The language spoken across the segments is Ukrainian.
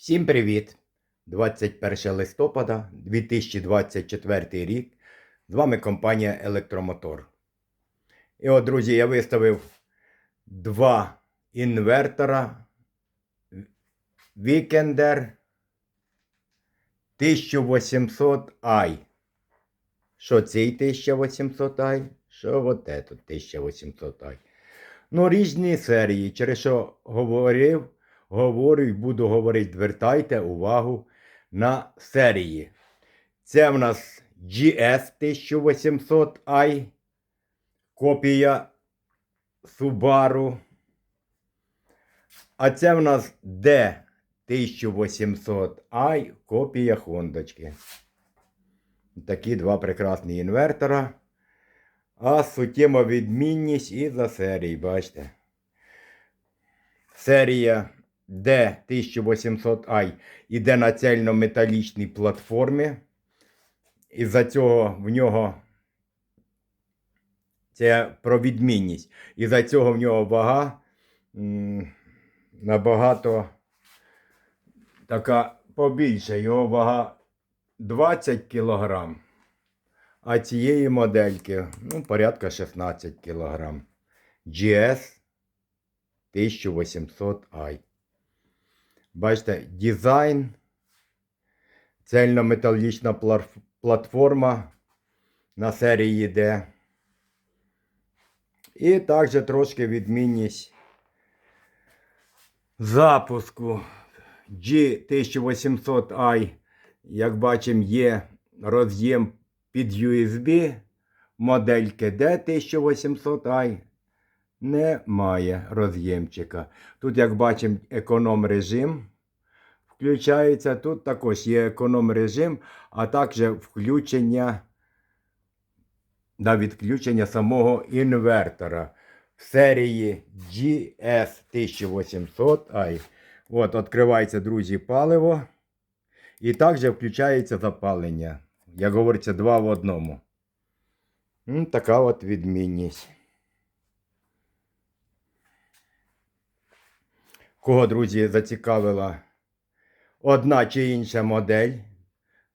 Всім привіт! 21 листопада 2024 рік. З вами компанія Електромотор. І от, друзі, я виставив два інвертора Weekender 1800i. Що цей 1800i? Що от этот 1800i? Ну, різні серії, через що говорив, говорю і буду говорити, звертайте увагу на серії. Це в нас GS 1800i, копія Subaru. А це в нас D 1800i, копія Хондочки. Такі два прекрасні інвертора. А суттєва відмінність і за серії, бачите. Серія D1800i іде на цельнометалічній платформі. Із-за цього в нього це про відмінність. Із-за цього в нього вага набагато така побільша. Його вага 20 кг. А цієї модельки ну, порядка 16 кг. GS 1800i. Бачите, дизайн, цельнометалічна платформа на серії йде. І також трошки відмінність запуску G1800i. Як бачимо, є роз'єм під USB. Модельки D1800i немає роз'ємчика. Тут, як бачимо, економ режим включається. Тут також є економ режим, а також включення на відключення самого інвертора в серії GS 1800i. От, відкривається, друзі, паливо. І також включається запалення. Як говориться, два в одному. Така от відмінність. Кого, друзі, зацікавила одна чи інша модель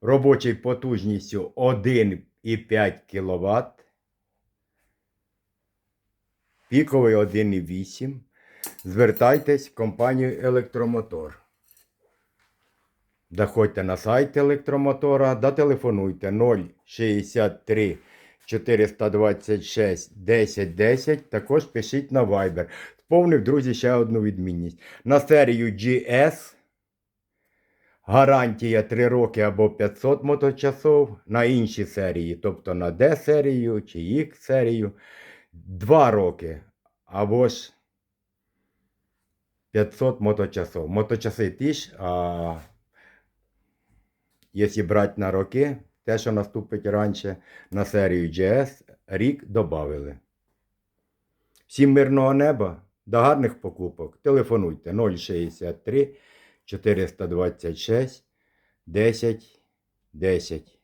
робочою потужністю 1,5 кВт, піковий 1,8. Звертайтесь в компанію Електромотор. Заходьте на сайт електромотора, дотелефонуйте 063 426 1010. Також пишіть на Viber. Сповнив, друзі, ще одну відмінність. На серію GS гарантія 3 роки або 500 моточасов. На інші серії, тобто на D серію чи X серію 2 роки або ж 500 моточасов. Моточаси ті а якщо брати на роки, те, що наступить раніше на серію GS, рік додали. Всім мирного неба, до гарних покупок. Телефонуйте 063 426 10 10.